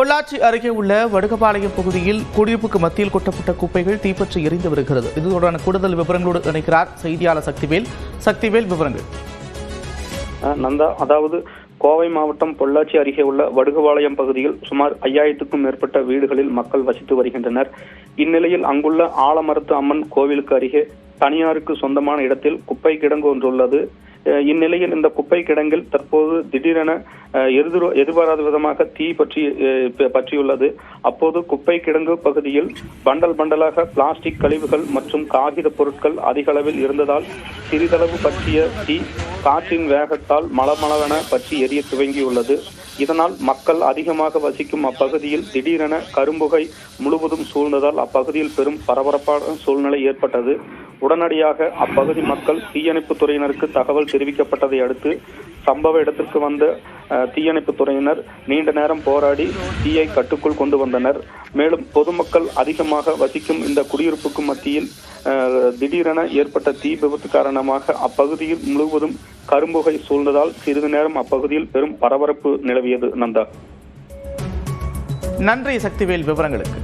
பொள்ளாச்சி அருகே உள்ள வடுகபாளையம் பகுதியில் குடியிருப்புக்கு மத்தியில் கொட்டப்பட்ட குப்பைகள் தீப்பற்றி எரிந்து வருகிறது. இது தொடர்பான கூடுதல் விவரங்களோடு இணைக்கிறார் செய்தியாளர் சக்திவேல். சக்திவேல் விவரங்கள். நந்தா அதாவது கோவை மாவட்டம் பொள்ளாச்சி அருகே உள்ள வடுகபாளையம் பகுதியில் சுமார் ஐயாயிரத்துக்கும் மேற்பட்ட வீடுகளில் மக்கள் வசித்து வருகின்றனர். இந்நிலையில் அங்குள்ள ஆலமரத்து அம்மன் கோவிலுக்கு அருகே தனியாருக்கு சொந்தமான இடத்தில் குப்பை கிடங்கு ஒன்றுள்ளது இந்நிலையில் இந்த குப்பை கிடங்கில் தற்போது திடீரென எதிர் எதிர்பாராத விதமாக தீ பற்றி பற்றியுள்ளது. அப்போது குப்பை கிடங்கு பகுதியில் பண்டல் பண்டலாக பிளாஸ்டிக் கழிவுகள் மற்றும் காகித பொருட்கள் அதிக அளவில் இருந்ததால் சிறிதளவு பற்றிய தீ காற்றின் வேகத்தால் மளமளவென பற்றி எரிய துவங்கியுள்ளது. இதனால் மக்கள் அதிகமாக வசிக்கும் அப்பகுதியில் திடீரென கரும்புகை முழுவதும் சூழ்ந்ததால் அப்பகுதியில் பெரும் பரபரப்பான சூழ்நிலை ஏற்பட்டது. உடனடியாக அப்பகுதி மக்கள் தீயணைப்பு துறையினருக்கு தகவல் தெரிவிக்கப்பட்டதை அடுத்து சம்பவ இடத்திற்கு வந்த தீயணைப்பு துறையினர் நீண்ட நேரம் போராடி தீயை கட்டுக்குள் கொண்டு வந்தனர். மேலும் பொதுமக்கள் அதிகமாக வசிக்கும் இந்த குடியிருப்புக்கு மத்தியில் திடீரென ஏற்பட்ட தீ விபத்து காரணமாக அப்பகுதியில் முழுவதும் கரும்புகை சூழ்ந்ததால் சிறிது நேரம் அப்பகுதியில் பெரும் பரபரப்பு நிலவியது நந்தா. நன்றி சக்திவேல் விவரங்களுக்கு.